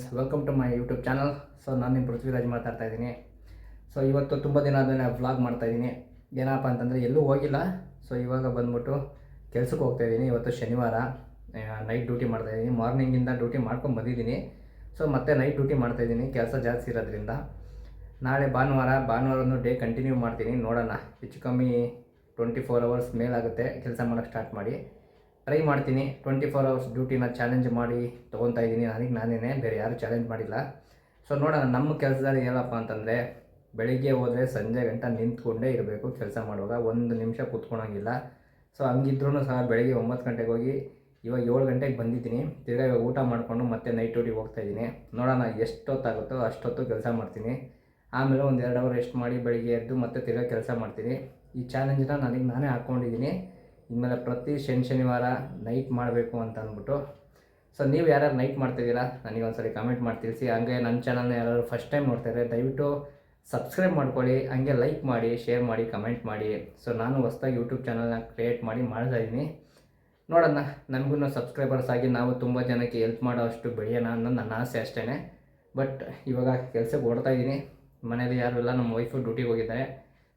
Friends welcome to my YouTube channel so ನಾನು ನಿಮ್ಮ ಪೃಥ್ವಿರಾಜ್ ಮಾತಾಡ್ತಾ ಇದ್ದೀನಿ. ಸೊ ಇವತ್ತು ತುಂಬ ದಿನ ಆದಮೇಲೆ ವ್ಲಾಗ್ ಮಾಡ್ತಾಯಿದ್ದೀನಿ ಏನಪ್ಪ ಅಂತಂದರೆ ಎಲ್ಲೂ ಹೋಗಿಲ್ಲ. ಸೊ ಇವಾಗ ಬಂದ್ಬಿಟ್ಟು ಕೆಲಸಕ್ಕೆ ಹೋಗ್ತಾ ಇದ್ದೀನಿ. ಇವತ್ತು ಶನಿವಾರ. ನೈಟ್ ಡ್ಯೂಟಿ ಮಾಡ್ತಾಯಿದ್ದೀನಿ ಮಾರ್ನಿಂಗಿಂದ ಡ್ಯೂಟಿ ಮಾಡ್ಕೊಂಡು ಬಂದಿದ್ದೀನಿ. ಸೊ ಮತ್ತೆ ನೈಟ್ ಡ್ಯೂಟಿ ಮಾಡ್ತಾಯಿದ್ದೀನಿ ಕೆಲಸ ಜಾಸ್ತಿ ಇರೋದ್ರಿಂದ. ನಾಳೆ ಭಾನುವಾರ, ಭಾನುವಾರನೂ ಡೇ ಕಂಟಿನ್ಯೂ ಮಾಡ್ತೀನಿ. ನೋಡೋಣ. ಹೆಚ್ಚು ಕಮ್ಮಿ ಟ್ವೆಂಟಿ ಫೋರ್ ಅವರ್ಸ್ ಮೇಲಾಗುತ್ತೆ. ಕೆಲಸ ಮಾಡೋಕ್ಕೆ ಸ್ಟಾರ್ಟ್ ಮಾಡಿ. ಟ್ರೈ ಮಾಡ್ತೀನಿ ಟ್ವೆಂಟಿ ಫೋರ್ ಅವರ್ಸ್ ಡ್ಯೂಟಿನ ಚಾಲೆಂಜ್ ಮಾಡಿ ತೊಗೊತಾ ಇದ್ದೀನಿ. ನನಗೆ ನಾನೇ ಬೇರೆ ಯಾರು ಚಾಲೆಂಜ್ ಮಾಡಿಲ್ಲ. ಸೊ ನೋಡೋಣ, ನಮ್ಮ ಕೆಲಸದಲ್ಲಿ ಏನಪ್ಪ ಅಂತಂದರೆ ಬೆಳಿಗ್ಗೆ ಹೋದರೆ ಸಂಜೆ ಗಂಟ ನಿಂತ್ಕೊಂಡೇ ಇರಬೇಕು ಕೆಲಸ ಮಾಡುವಾಗ. ಒಂದು ನಿಮಿಷ ಕೂತ್ಕೊಳಂಗಿಲ್ಲ. ಸೊ ಹಂಗಿದ್ರೂ ಸಹ ಬೆಳಿಗ್ಗೆ ಒಂಬತ್ತು ಗಂಟೆಗೆ ಹೋಗಿ ಇವಾಗ ಏಳು ಗಂಟೆಗೆ ಬಂದಿದ್ದೀನಿ. ತಿರ್ಗಾ ಊಟ ಮಾಡಿಕೊಂಡು ಮತ್ತೆ ನೈಟ್ ಡ್ಯೂಟಿಗೆ ಹೋಗ್ತಾ ಇದ್ದೀನಿ. ನೋಡೋಣ ಎಷ್ಟೊತ್ತಾಗುತ್ತೋ ಅಷ್ಟೊತ್ತು ಕೆಲಸ ಮಾಡ್ತೀನಿ. ಆಮೇಲೆ ಒಂದು ಎರಡು ಅವರ್ ರೆಸ್ಟ್ ಮಾಡಿ ಬೆಳಿಗ್ಗೆ ಎದ್ದು ಮತ್ತೆ ತಿರ್ಗಾ ಕೆಲಸ ಮಾಡ್ತೀನಿ. ಈ ಚಾಲೆಂಜನ್ನ ನನಗೆ ನಾನೇ ಹಾಕ್ಕೊಂಡಿದ್ದೀನಿ ಇನ್ಮೇಲೆ ಪ್ರತಿ ಶನಿ ಶನಿವಾರ ನೈಟ್ ಮಾಡಬೇಕು ಅಂತ ಅಂದ್ಬಿಟ್ಟು. ಸೊ ನೀವು ಯಾರ್ಯಾರು ನೈಟ್ ಮಾಡ್ತಿದ್ದೀರಾ? ನನಗೆ ಒಂದ್ಸರಿ ಕಮೆಂಟ್ ಮಾಡಿ ತಿಳಿಸಿ. ಹಂಗೆ ನನ್ನ ಚಾನಲ್ನ ಯಾರಾದ್ರು ಫಸ್ಟ್ ಟೈಮ್ ನೋಡ್ತಾರೆ ದಯವಿಟ್ಟು ಸಬ್ಸ್ಕ್ರೈಬ್ ಮಾಡ್ಕೊಳ್ಳಿ. ಹಂಗೆ ಲೈಕ್ ಮಾಡಿ ಶೇರ್ ಮಾಡಿ ಕಮೆಂಟ್ ಮಾಡಿ. ಸೊ ನಾನು ಹೊಸ್ದಾಗಿ ಯೂಟ್ಯೂಬ್ ಚಾನಲ್ನ ಕ್ರಿಯೇಟ್ ಮಾಡಿ ಮಾಡ್ತಾ ಇದ್ದೀನಿ. ನೋಡೋಣ ನನಗೂ ಸಬ್ಸ್ಕ್ರೈಬರ್ಸ್ ಆಗಿ ನಾವು ತುಂಬ ಜನಕ್ಕೆ ಹೆಲ್ಪ್ ಮಾಡೋ ಅಷ್ಟು ಬೆಳೆಯೋಣ ಅನ್ನೋದು ನನ್ನ ಆಸೆ ಅಷ್ಟೇ ಬಟ್ ಇವಾಗ ಕೆಲಸಕ್ಕೆ ಓಡ್ತಾ ಇದ್ದೀನಿ. ಮನೇಲಿ ಯಾರು ಇಲ್ಲ, ನಮ್ಮ ವೈಫು ಡ್ಯೂಟಿಗೆ ಹೋಗಿದ್ದಾರೆ.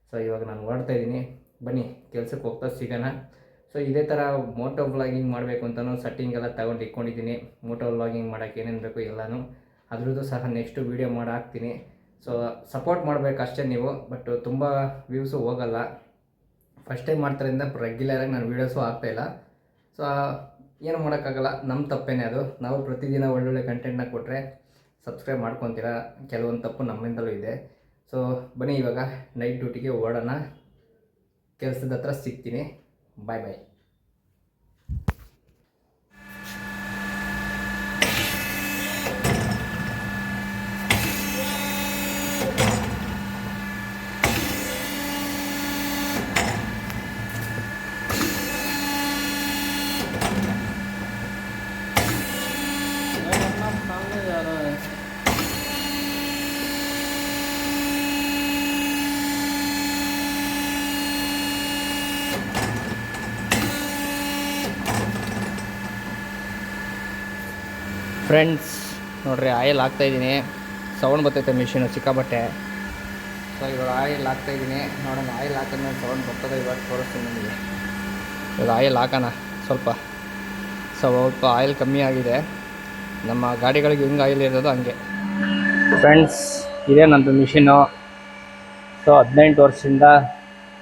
ಸೊ ಇವಾಗ ನಾನು ಓಡ್ತಾ ಇದ್ದೀನಿ. ಬನ್ನಿ, ಕೆಲಸಕ್ಕೆ ಹೋಗ್ತಾ ಸಿಗೋಣ. ಸೊ ಇದೇ ಥರ ಮೋಟೋ ವ್ಲಾಗಿಂಗ್ ಮಾಡಬೇಕು ಅಂತಲೂ ಸೆಟ್ಟಿಂಗ್ ಎಲ್ಲ ತಗೊಂಡು ಇಟ್ಕೊಂಡಿದ್ದೀನಿ. ಮೋಟೋ ವ್ಲಾಗಿಂಗ್ ಮಾಡೋಕ್ಕೆ ಏನೇನು ಬೇಕು ಎಲ್ಲನೂ. ಅದ್ರದ್ದು ಸಹ ನೆಕ್ಸ್ಟು ವೀಡಿಯೋ ಮಾಡಿ ಹಾಕ್ತೀನಿ. ಸೊ ಸಪೋರ್ಟ್ ಮಾಡಬೇಕು ಅಷ್ಟೇ ನೀವು ಬಟ್ ತುಂಬ ವ್ಯೂಸು ಹೋಗಲ್ಲ. ಫಸ್ಟ್ ಟೈಮ್ ಮಾಡ್ತಾರಿಂದ ರೆಗ್ಯುಲರಾಗಿ ನಾನು ವೀಡಿಯೋಸು ಆಗ್ತಾಯಿಲ್ಲ ಸೊ ಏನು ಮಾಡೋಕ್ಕಾಗಲ್ಲ ನಮ್ಮ ತಪ್ಪೇನೆ ಅದು. ನಾವು ಪ್ರತಿದಿನ ಒಳ್ಳೊಳ್ಳೆ ಕಂಟೆಂಟ್ನ ಕೊಟ್ಟರೆ ಸಬ್ಸ್ಕ್ರೈಬ್ ಮಾಡ್ಕೊತೀರಾ? ಕೆಲವೊಂದು ತಪ್ಪು ನಮ್ಮಿಂದಲೂ ಇದೆ. ಸೊ ಬನ್ನಿ ಇವಾಗ ನೈಟ್ ಡ್ಯೂಟಿಗೆ ಓಡೋಣ. ಕೆಲಸದ ಹತ್ರ ಸಿಗ್ತೀನಿ. ಬಾಯ್ ಬಾಯ್ ಫ್ರೆಂಡ್ಸ್ ನೋಡ್ರಿ, ಆಯಿಲ್ ಹಾಕ್ತಾಯಿದ್ದೀನಿ ಸೌಂಡ್ ಬರ್ತೈತೆ ಮಿಷಿನು ಸಿಕ್ಕಾಬಟ್ಟೆ ಸೊ ಇವಾಗ ಆಯಿಲ್ ಹಾಕ್ತಾಯಿದ್ದೀನಿ ನೋಡೋಣ, ಆಯಿಲ್ ಹಾಕಿದ್ಮೇಲೆ ಸೌಂಡ್ ಬರ್ತದೆ ಇವಾಗ ತೋರಿಸ್ತೀನಿ ನಿಮಗೆ. ಇವಾಗ ಆಯಿಲ್ ಹಾಕೋಣ, ಸ್ವಲ್ಪ. ಸ್ವಲ್ಪ ಆಯಿಲ್ ಕಮ್ಮಿ ಆಗಿದೆ. ನಮ್ಮ ಗಾಡಿಗಳಿಗೆ ಹೆಂಗೆ ಆಯಿಲ್ ಇರೋದು ಹಂಗೆ. ಫ್ರೆಂಡ್ಸ್ ಇದೇ ನಂದು ಮಿಷಿನು ಸೊ ಹದಿನೆಂಟು ವರ್ಷದಿಂದ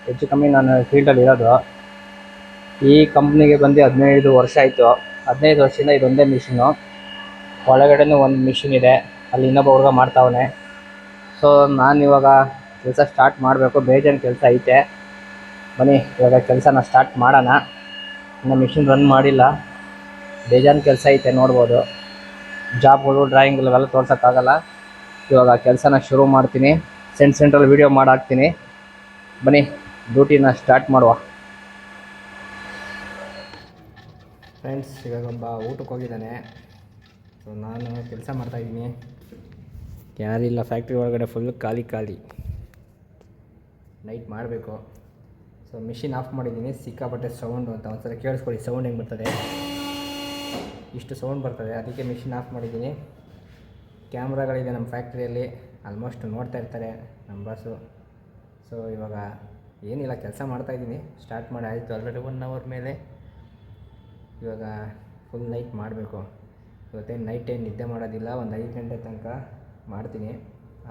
ಹೆಚ್ಚು ಕಮ್ಮಿ ನಾನು ಫೀಲ್ಡಲ್ಲಿ ಇರೋದು. ಈ ಕಂಪ್ನಿಗೆ ಬಂದು ಹದಿನೈದು ವರ್ಷ ಆಯಿತು. ಹದಿನೈದು ವರ್ಷದಿಂದ ಇದೊಂದೇ ಮಿಷಿನು ಒಳಗಡೆನೂ ಒಂದು ಮಿಷಿನ್ ಇದೆ. ಅಲ್ಲಿ ಇನ್ನೊಬ್ಬ ಹುಡುಗ ಮಾಡ್ತಾವನೆ. ಸೊ ನಾನು ಇವಾಗ ಕೆಲಸ ಸ್ಟಾರ್ಟ್ ಮಾಡಬೇಕು. ಬೇಜಾನ್ ಕೆಲಸ ಐತೆ. ಬನ್ನಿ, ಇವಾಗ ಕೆಲಸನ ಸ್ಟಾರ್ಟ್ ಮಾಡೋಣ. ಇನ್ನು ಮಿಷಿನ್ ರನ್ ಮಾಡಿಲ್ಲ. ಬೇಜಾನ್ ಕೆಲಸ ಐತೆ ನೋಡ್ಬೋದು. ಜಾಬ್ಗಳು ಡ್ರಾಯಿಂಗ್ ಇವೆಲ್ಲ ತೋರ್ಸೋಕ್ಕಾಗಲ್ಲ. ಇವಾಗ ಕೆಲಸನ ಶುರು ಮಾಡ್ತೀನಿ. ಸೆಂಟ್ ಸೆಂಟ್ರಲ್ಲಿ ವೀಡಿಯೋ ಮಾಡಾಕ್ತೀನಿ. ಬನ್ನಿ ಡ್ಯೂಟಿನ ಸ್ಟಾರ್ಟ್ ಮಾಡುವ. ಫ್ರೆಂಡ್ಸ್ ಇವಾಗ ಒಬ್ಬ ಊಟಕ್ಕೆ ಹೋಗಿದ್ದಾನೆ. ಸೊ ನಾನು ಕೆಲಸ ಮಾಡ್ತಾಯಿದ್ದೀನಿ ಯಾರಿಲ್ಲ ಫ್ಯಾಕ್ಟ್ರಿ ಒಳಗಡೆ ಫುಲ್ ಖಾಲಿ ಖಾಲಿ. ನೈಟ್ ಮಾಡಬೇಕು. ಸೊ ಮಿಷಿನ್ ಆಫ್ ಮಾಡಿದ್ದೀನಿ. ಸಿಕ್ಕಾಪಟ್ಟೆ ಸೌಂಡು ಅಂತ ಒಂದ್ಸಲ ಕೇಳಿಸ್ಕೊಳ್ಳಿ. ಸೌಂಡ್ ಹೆಂಗೆ ಬರ್ತದೆ? ಇಷ್ಟು ಸೌಂಡ್ ಬರ್ತದೆ. ಅದಕ್ಕೆ ಮಿಷಿನ್ ಆಫ್ ಮಾಡಿದ್ದೀನಿ. ಕ್ಯಾಮ್ರಾಗಳಿದೆ ನಮ್ಮ ಫ್ಯಾಕ್ಟ್ರಿಯಲ್ಲಿ ಆಲ್ಮೋಸ್ಟ್ ನೋಡ್ತಾ ಇರ್ತಾರೆ ನಮ್ಮ ಬಾಸು ಸೊ ಇವಾಗ ಏನಿಲ್ಲ, ಕೆಲಸ ಮಾಡ್ತಾಯಿದ್ದೀನಿ ಸ್ಟಾರ್ಟ್ ಮಾಡಿ ಆಯಿತು. ಆಲ್ರೆಡಿ ಒನ್ ಅವರ್ ಮೇಲೆ ಇವಾಗ ಫುಲ್ ನೈಟ್ ಮಾಡಬೇಕು. ಇವತ್ತೇನು ನೈಟ್ ಏನು ನಿದ್ದೆ ಮಾಡೋದಿಲ್ಲ, ಒಂದು ಐದು ಗಂಟೆ ತನಕ ಮಾಡ್ತೀನಿ.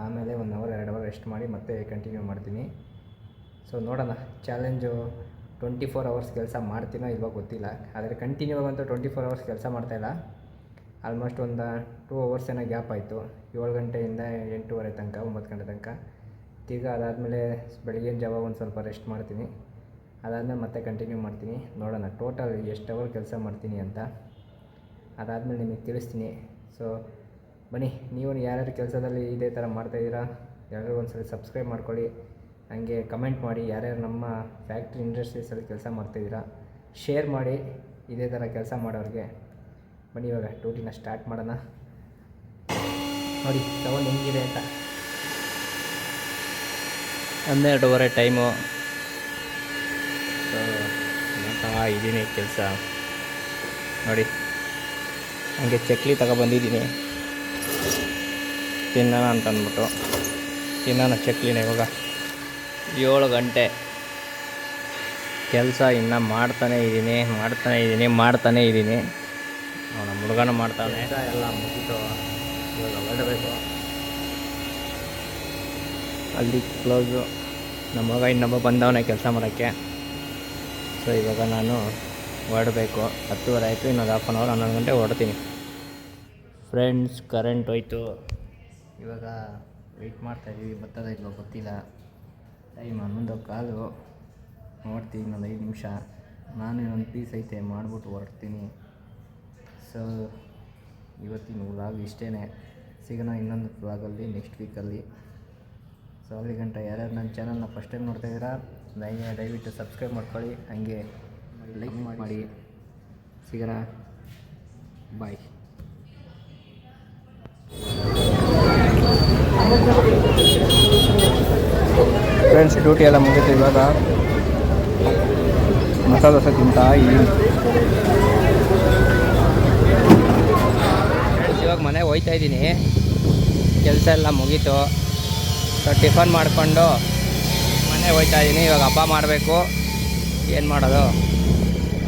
ಆಮೇಲೆ ಒನ್ ಅವರ್ ಎರಡು ಅವರ್ ರೆಸ್ಟ್ ಮಾಡಿ ಮತ್ತೆ ಕಂಟಿನ್ಯೂ ಮಾಡ್ತೀನಿ. ಸೊ ನೋಡೋಣ. ಚಾಲೆಂಜು ಟ್ವೆಂಟಿ ಫೋರ್ ಅವರ್ಸ್ ಕೆಲಸ ಮಾಡ್ತೀನೋ ಇಲ್ವೋ ಗೊತ್ತಿಲ್ಲ. ಆದರೆ ಕಂಟಿನ್ಯೂ ಆಗಂತೂ ಟ್ವೆಂಟಿ ಫೋರ್ ಅವರ್ಸ್ ಕೆಲಸ ಮಾಡ್ತಾಯಿಲ್ಲ ಆಲ್ಮೋಸ್ಟ್ ಒಂದು ಟೂ ಅವರ್ಸ್ ಏನೋ ಗ್ಯಾಪ್ ಆಯಿತು. ಏಳು ಗಂಟೆಯಿಂದ ಎಂಟೂವರೆ ತನಕ, ಒಂಬತ್ತು ಗಂಟೆ ತನಕ. ತಿರ್ಗಾ ಅದಾದಮೇಲೆ ಬೆಳಗಿನ ಜಾವ ಒಂದು ಸ್ವಲ್ಪ ರೆಸ್ಟ್ ಮಾಡ್ತೀನಿ. ಅದಾದಮೇಲೆ ಮತ್ತೆ ಕಂಟಿನ್ಯೂ ಮಾಡ್ತೀನಿ. ನೋಡೋಣ ಟೋಟಲ್ ಎಷ್ಟು ಅವರ್ ಕೆಲಸ ಮಾಡ್ತೀನಿ ಅಂತ. ಅದಾದಮೇಲೆ ನಿಮಗೆ ತಿಳಿಸ್ತೀನಿ. ಸೊ ಬನ್ನಿ, ನೀವು ಯಾರ್ಯಾರು ಕೆಲಸದಲ್ಲಿ ಇದೇ ಥರ ಮಾಡ್ತಾಯಿದ್ದೀರಾ ಎಲ್ಲರೂ ಒಂದ್ಸಲ ಸಬ್ಸ್ಕ್ರೈಬ್ ಮಾಡ್ಕೊಳ್ಳಿ. ಹಾಗೆ ಕಮೆಂಟ್ ಮಾಡಿ ಯಾರ್ಯಾರು ನಮ್ಮ ಫ್ಯಾಕ್ಟ್ರಿ ಇಂಡಸ್ಟ್ರೀಸಲ್ಲಿ ಕೆಲಸ ಮಾಡ್ತಾಯಿದ್ದೀರಾ ಶೇರ್ ಮಾಡಿ ಇದೇ ಥರ ಕೆಲಸ ಮಾಡೋರಿಗೆ. ಬನ್ನಿ ಇವಾಗ ಡ್ಯೂಟಿನ ಸ್ಟಾರ್ಟ್ ಮಾಡೋಣ. ನೋಡಿ ತಗೊಂಡು ಹೆಂಗಿದೆ ಅಂತ. ಹನ್ನೆರಡುವರೆ ಟೈಮು. ಇದೀನಿ ಇದ್ದೀನಿ ಕೆಲಸ. ನೋಡಿ. ಹಂಗೆ ಚಕ್ಲಿ ತಗೊಬಂದಿದ್ದೀನಿ. ತಿನ್ನೋಣ ಅಂತ ಅಂದ್ಬಿಟ್ಟು ತಿನ್ನೋಣ ಚಕ್ಲಿನ ಇವಾಗ. ಏಳು ಗಂಟೆ. ಕೆಲಸ ಇನ್ನು ಮಾಡ್ತಾನೆ ಇದ್ದೀನಿ ಮಾಡ್ತಾನೆ ಇದ್ದೀನಿ ಮಾಡ್ತಾನೇ ಇದ್ದೀನಿ. ಅವನ ಹುಡುಗನ ಮಾಡ್ತಾನೆ ಎಲ್ಲ ಮುಗಿತು. ಇವಾಗ ಹೊರಡಬೇಕು. ಅಲ್ಲಿ ಕ್ಲೋಸು. ನಮ್ಮ ಮಗ ಇನ್ನೊಬ್ಬ ಬಂದವನೇ ಕೆಲಸ ಮಾಡೋಕ್ಕೆ. ಸೊ ಇವಾಗ ನಾನು ಹೊರಡಬೇಕು. ಹತ್ತುವರೆ ಆಯಿತು ಇನ್ನೊಂದು ಹಾಫ್ ಆನ್ ಅವರ್ ಹನ್ನೊಂದು ಗಂಟೆ ಹೊರಡ್ತೀನಿ. ಫ್ರೆಂಡ್ಸ್ ಕರೆಂಟ್ ಹೋಯ್ತು. ಇವಾಗ ವೆಯ್ಟ್ ಮಾಡ್ತಾಯಿದ್ದೀವಿ ಬರ್ತದ ಇಲ್ವೋ ಗೊತ್ತಿಲ್ಲ. ಟೈಮ್ ಹನ್ನೊಂದು ಕಾಲು ನೋಡ್ತೀನಿ, ಇನ್ನೊಂದು ಐದು ನಿಮಿಷ. ನಾನು ಇನ್ನೊಂದು ಪೀಸ್ ಐತೆ, ಮಾಡ್ಬಿಟ್ಟು ಹೊರಡ್ತೀನಿ. ಸೊ ಇವತ್ತಿನ ವ್ಲಾಗ್ ಇಷ್ಟೇ ಸಿಗೋಣ ಇನ್ನೊಂದು ವ್ಲಾಗಲ್ಲಿ ನೆಕ್ಸ್ಟ್ ವೀಕಲ್ಲಿ ಸೊ ಅಲ್ಲಿ. ಗಂಟ ಯಾರ್ಯಾರು ನನ್ನ ಚಾನಲ್ನ ಫಸ್ಟ್ ಟೈಮ್ ನೋಡ್ತಾ ಇದ್ದೀರಾ, ದಯ ದಯವಿಟ್ಟು ಸಬ್ಸ್ಕ್ರೈಬ್ ಮಾಡ್ಕೊಳ್ಳಿ. ಹಾಗೆ ಲೈಕ್ ಮಾಡಿ. ಸಿಗೋಣ. ಬಾಯ್ ಫ್ರೆಂಡ್ಸ್ ಡ್ಯೂಟಿ ಎಲ್ಲ ಮುಗಿತು ಇವಾಗ. ಮಸಾಲೆ ದೋಸೆ ತಿಂತಾ ಇವಾಗ ಮನೆಗೆ ಹೋಯ್ತಾ ಇದ್ದೀನಿ. ಕೆಲಸ ಎಲ್ಲ ಮುಗೀತು. ಸೊ ಟಿಫನ್ ಮಾಡಿಕೊಂಡು ಮನೆಗೆ ಹೋಯ್ತಾ ಇದ್ದೀನಿ. ಇವಾಗ ಹಬ್ಬ ಮಾಡಬೇಕು. ಏನು ಮಾಡೋದು?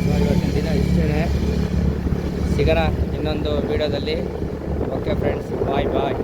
ಇವಾಗ ಇವತ್ತಿನ ದಿನ ಇಷ್ಟೇ ಸಿಗೋಣ ಇನ್ನೊಂದು ವೀಡಿಯೋದಲ್ಲಿ ಓಕೆ ಫ್ರೆಂಡ್ಸ್ ಬಾಯ್ ಬಾಯ್